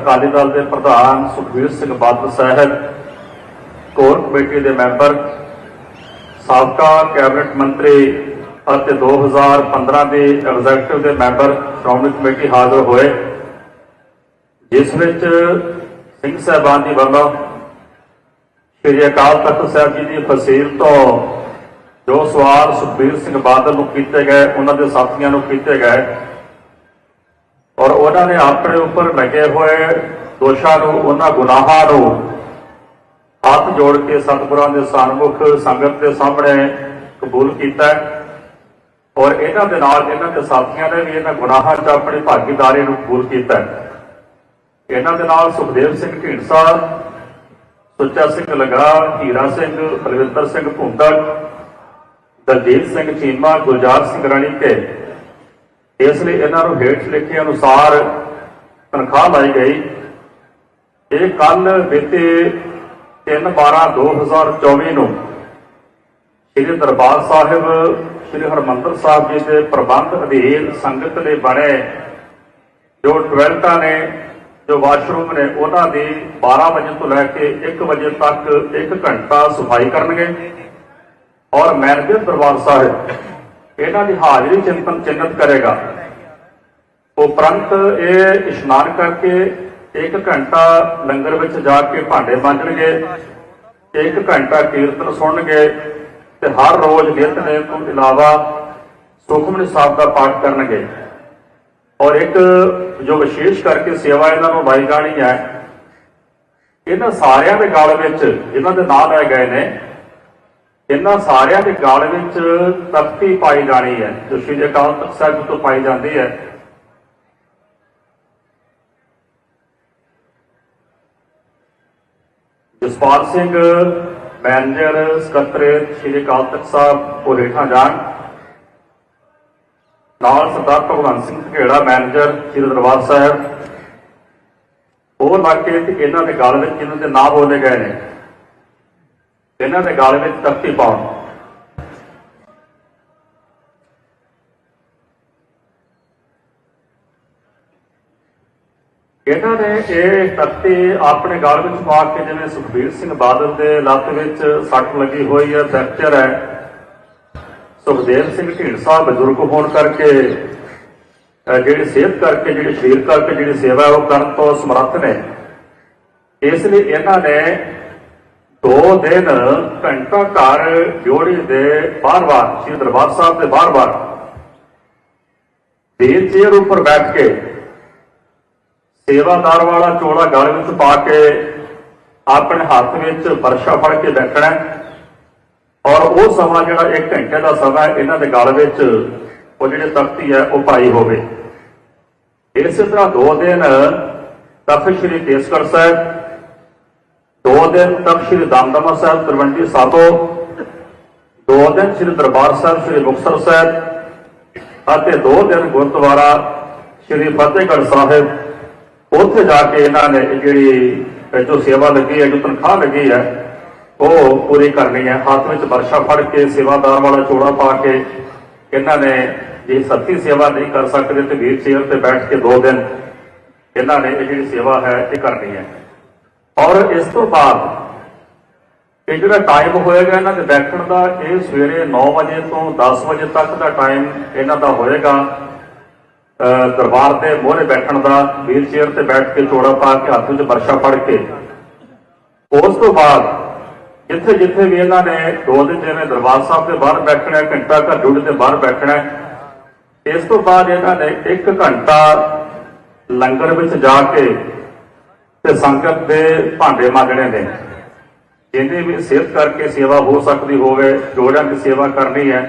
ਅਕਾਲੀ ਦਲ ਦੇ ਪ੍ਰਧਾਨ ਸੁਖਬੀਰ ਸਿੰਘ ਬਾਦਲ ਸਾਹਿਬ, core committee ਦੇ ਮੈਂਬਰ, ਸਾਬਕਾ ਕੈਬਨਿਟ ਮੰਤਰੀ ਅਤੇ 2015 ਦੇ ਐਗਜ਼ੈਕਟਿਵ ਦੇ ਮੈਂਬਰ ਸ਼੍ਰੋਮਣੀ ਕਮੇਟੀ ਹਾਜ਼ਰ ਹੋਏ। ਜਿਸ ਵਿੱਚ ਸਿੰਘ ਸਾਹਿਬਾਨ ਦੀ ਵੱਲੋਂ ਸ੍ਰੀ ਅਕਾਲ ਤਖਤ ਸਾਹਿਬ ਜੀ ਦੀ ਫਸੀਲ ਤੋਂ ਜੋ ਸਵਾਲ ਸੁਖਬੀਰ ਸਿੰਘ ਬਾਦਲ ਨੂੰ ਕੀਤੇ ਗਏ, ਉਹਨਾਂ ਦੇ ਸਾਥੀਆਂ ਨੂੰ ਕੀਤੇ ਗਏ। ਔਰ ਉਹਨਾਂ ਨੇ ਆਪਣੇ ਉੱਪਰ ਲੱਗੇ ਹੋਏ ਦੋਸ਼ਾਂ ਨੂੰ, ਉਹਨਾਂ ਗੁਨਾਹਾਂ ਨੂੰ ਹੱਥ ਜੋੜ ਕੇ ਸਤਿਗੁਰਾਂ ਦੇ ਸਨਮੁਖ ਸੰਗਤ ਦੇ ਸਾਹਮਣੇ ਕਬੂਲ ਕੀਤਾ ਔਰ ਇਹਨਾਂ ਦੇ ਨਾਲ ਇਹਨਾਂ ਦੇ ਸਾਥੀਆਂ ਨੇ ਵੀ ਇਹਨਾਂ ਗੁਨਾਹਾਂ 'ਚ ਆਪਣੀ ਭਾਗੀਦਾਰੀ ਨੂੰ ਕਬੂਲ ਕੀਤਾ ਇਹਨਾਂ ਦੇ ਨਾਲ ਸੁਖਦੇਵ ਸਿੰਘ ਢੀਂਡਸਾ, ਸੁੱਚਾ ਸਿੰਘ ਲਗਾ ਹੀਰਾ ਸਿੰਘ, ਬਲਵਿੰਦਰ ਸਿੰਘ ਭੁੰਦੜ, ਦਲਜੀਤ ਸਿੰਘ ਚੀਮਾ, ਗੁਲਜ਼ਾਰ ਸਿੰਘ ਰਾਣੀ ਕੇ ਇਸ ਲਈ ਇਹਨਾਂ ਨੂੰ ਹੇਠ ਲਿਖੇ ਅਨੁਸਾਰ ਤਨਖਾਹ ਲਾਈ ਗਈ। ਇਹ ਕੱਲ ਬੀਤੇ 3/12/2024 ਨੂੰ ਸ੍ਰੀ ਦਰਬਾਰ ਸਾਹਿਬ, ਸ੍ਰੀ ਹਰਮੰਦਰ ਸਾਹਿਬ ਜੀ ਦੇ ਪ੍ਰਬੰਧ ਅਧੀਨ ਸੰਗਤ ਦੇ ਬਣੇ ਜੋ ਟਵੈਲਟਾਂ ਨੇ, ਜੋ ਵਾਸ਼ਰੂਮ ਨੇ, ਉਹਨਾਂ ਦੀ 12 ਵਜੇ ਤੋਂ ਲੈ ਕੇ 1 ਵਜੇ ਤੱਕ 1 ਘੰਟਾ ਸਫ਼ਾਈ ਕਰਨਗੇ। ਔਰ ਮੈਨੇਜਰ ਦਰਬਾਰ ਸਾਹਿਬ, ਇਹਨਾਂ ਦੀ ਹਾਜ਼ਰੀ ਚਿੰਤਨ ਚਿੰਨਤ ਕਰੇਗਾ। ਉਪਰੰਤ ਇਹ ਇਸ਼ਨਾਨ ਕਰਕੇ 1 ਘੰਟਾ ਲੰਗਰ ਵਿੱਚ ਜਾ ਕੇ ਭਾਂਡੇ ਮਾਂਜਣਗੇ 1 ਘੰਟਾ ਕੀਰਤਨ ਸੁਣਨਗੇ ਤੇ ਹਰ ਰੋਜ਼ ਨਿਤਨੇਮ ਤੋਂ ਇਲਾਵਾ ਸੁਖਮਨੀ ਸਾਹਿਬ ਦਾ ਪਾਠ ਕਰਨਗੇ। ਔਰ ਇੱਕ ਜੋ ਵਿਸ਼ੇਸ਼ ਕਰਕੇ ਸੇਵਾ ਇਹਨਾਂ ਨੂੰ ਲਾਈ ਜਾਣੀ ਹੈ, ਇਹਨਾਂ ਸਾਰਿਆਂ ਦੇ ਗਲ ਵਿੱਚ ਇਹਨਾਂ ਦੇ ਨਾਂ ਲੈ ਗਏ ਨੇ, ਇਹਨਾਂ ਸਾਰਿਆਂ ਦੇ ਗਲ ਵਿੱਚ ਤਖਤੀ ਪਾਈ ਜਾਣੀ ਹੈ, ਜੋ ਸ਼੍ਰੀ ਅਕਾਲ ਤਖਤ ਸਾਹਿਬ ਤੋਂ ਪਾਈ ਜਾਂਦੀ ਹੈ। ਜਸਪਾਲ ਸਿੰਘ ਮੈਨੇਜਰ ਸਕੱਤਰੇਤ ਸ਼੍ਰੀ ਅਕਾਲ ਤਖਤ ਸਾਹਿਬ ਉਹ ਹੇਠਾਂ ਜਾਣ। ਨਾਲ ਸਰਦਾਰ ਭਗਵੰਤ ਸਿੰਘ ਘੇੜਾ ਮੈਨੇਜਰ ਸ਼੍ਰੀ ਦਰਬਾਰ ਸਾਹਿਬ। ਉਹ ਇਲਾਕੇ ਇਹਨਾਂ ਦੇ ਗਲ ਵਿੱਚ, ਜਿਨ੍ਹਾਂ ਦੇ ਨਾਂ ਬੋਲੇ ਗਏ ਨੇ, ਇਹਨਾਂ ਦੇ ਗਲ ਵਿੱਚ ਤਖਤੀ ਪਾਉਣ। ਇਹਨਾਂ ਨੇ ਇਹ ਤਖਤੀ ਆਪਣੇ ਗਲ ਵਿੱਚ ਪਾ ਕੇ ਜਿਵੇਂ ਸੁਖਬੀਰ ਸਿੰਘ ਬਾਦਲ ਦੇ ਲੱਤ ਵਿੱਚ ਸੱਟ ਲੱਗੀ ਹੋਈ ਹੈ ਫ੍ਰੈਕਚਰ ਹੈ। ਸੁਖਦੇਵ ਸਿੰਘ ਢੀਂਡਸਾ ਬਜ਼ੁਰਗ ਹੋਣ ਕਰਕੇ, ਅਹ ਜਿਹੜੀ ਸਿਹਤ ਕਰਕੇ, ਜਿਹੜੀ ਸਰੀਰ ਕਰਕੇ, ਜਿਹੜੀ ਸੇਵਾ ਹੈ ਉਹ ਕਰਨ ਤੋਂ ਸਮਰੱਥ ਨੇ। ਇਸ ਲਈ ਇਹਨਾਂ ਨੇ ਦੋ ਦਿਨ ਘੰਟਾ ਘਰ ਜੋੜੀ ਦੇ ਬਾਰ-ਬਾਰ ਸ੍ਰੀ ਦਰਬਾਰ ਸਾਹਿਬ ਦੇ ਬਾਰ-ਬਾਰ ਵੀਲ ਚੇਅਰ ਉੱਪਰ ਬੈਠ ਕੇ ਸੇਵਾਦਾਰ ਵਾਲਾ ਚੋਲਾ ਗਲ ਵਿੱਚ ਪਾ ਕੇ ਆਪਣੇ ਹੱਥ ਵਿੱਚ ਵਰਸ਼ਾ ਫੜ ਕੇ ਬੈਠਣਾ ਔਰ ਉਹ ਸਮਾਂ ਜਿਹੜਾ 1 ਘੰਟੇ ਦਾ ਸਮਾਂ ਇਹਨਾਂ ਦੇ ਗਲ ਵਿੱਚ ਉਹ ਜਿਹੜੇ ਤਖਤੀ ਹੈ, ਉਹ ਪਾਈ ਹੋਵੇ। ਇਸੇ ਤਰ੍ਹਾਂ ਦੋ ਦਿਨ ਤਖਤ ਸ੍ਰੀ ਕੇਸਗੜ੍ਹ ਸਾਹਿਬ, ਦੋ ਦਿਨ ਤਖਤ ਸ੍ਰੀ ਦਮਦਮਾ ਸਾਹਿਬ, ਤਲਵੰਡੀ ਸਾਬੋ, ਦੋ ਦਿਨ ਸ੍ਰੀ ਦਰਬਾਰ ਸਾਹਿਬ, ਸ੍ਰੀ ਮੁਕਤਸਰ ਸਾਹਿਬ, ਅਤੇ ਦੋ ਦਿਨ ਗੁਰਦੁਆਰਾ ਸ੍ਰੀ ਫਤਿਹਗੜ੍ਹ ਸਾਹਿਬ। ਉੱਥੇ ਜਾ ਕੇ ਇਹਨਾਂ ਨੇ ਇਹ ਜਿਹੜੀ ਜੋ ਸੇਵਾ ਲੱਗੀ ਹੈ, ਜੋ ਤਨਖਾਹ ਲੱਗੀ ਹੈ, ਉਹ ਪੂਰੀ ਕਰਨੀ ਹੈ। ਹੱਥ ਵਿੱਚ ਵਰਸ਼ਾ ਫੜ ਕੇ, ਸੇਵਾਦਾਰ ਵਾਲਾ ਚੋੜਾ ਪਾ ਕੇ ਇਹਨਾਂ ਨੇ ਜੇ ਸੱਤੀ ਸੇਵਾ ਨਹੀਂ ਕਰ ਸਕਦੇ ਤੇ ਵੀਰ ਚੇਅਰ ਤੇ ਬੈਠ ਕੇ ਦੋ ਦਿਨ ਇਹਨਾਂ ਨੇ ਇਹ ਜਿਹੜੀ ਸੇਵਾ ਹੈ, ਇਹ ਕਰਨੀ ਹੈ। ਔਰ ਇਸ ਤੋਂ ਬਾਅਦ ਇਹ ਜਿਹੜਾ ਟਾਈਮ ਹੋਏਗਾ ਇਹਨਾਂ ਦੇ ਬੈਠਣ ਦਾ, ਇਹ ਸਵੇਰੇ 9 ਵਜੇ ਤੋਂ 10 ਵਜੇ ਤੱਕ ਦਾ ਟਾਈਮ ਇਹਨਾਂ ਦਾ ਹੋਏਗਾ। ਦਰਬਾਰ ਦੇ ਮੋਹਰੇ ਬੈਠਣ ਦਾ ਵੀਲ ਚੇਅਰ ਤੇ ਬੈਠ ਕੇ ਚੋੜਾ ਪਾ ਕੇ ਹੱਥ ਵਿੱਚ ਵਰਸ਼ਾ ਫੜ ਕੇ। ਉਸ ਤੋਂ ਬਾਅਦ ਜਿੱਥੇ ਜਿੱਥੇ ਵੀ ਇਹਨਾਂ ਨੇ ਦੋ ਦਿਨ ਜਿਵੇਂ ਦਰਬਾਰ ਸਾਹਿਬ ਦੇ ਬਾਹਰ ਬੈਠਣਾ ਘੰਟਾ ਘਰ ਜੁੜ ਦੇ ਬਾਹਰ ਬੈਠਣਾ ਇਸ ਤੋਂ ਬਾਅਦ ਇਹਨਾਂ ਨੇ 1 ਘੰਟਾ ਲੰਗਰ ਵਿੱਚ ਜਾ ਕੇ ਤੇ ਸੰਗਤ ਦੇ ਭਾਂਡੇ ਮਾਂਜਣੇ ਨੇ। ਜਿਹਦੀ ਵੀ ਸਿਹਤ ਕਰਕੇ ਸੇਵਾ ਹੋ ਸਕਦੀ ਹੋਵੇ ਜੋੜਿਆਂ ਦੀ ਸੇਵਾ ਕਰਨੀ ਹੈ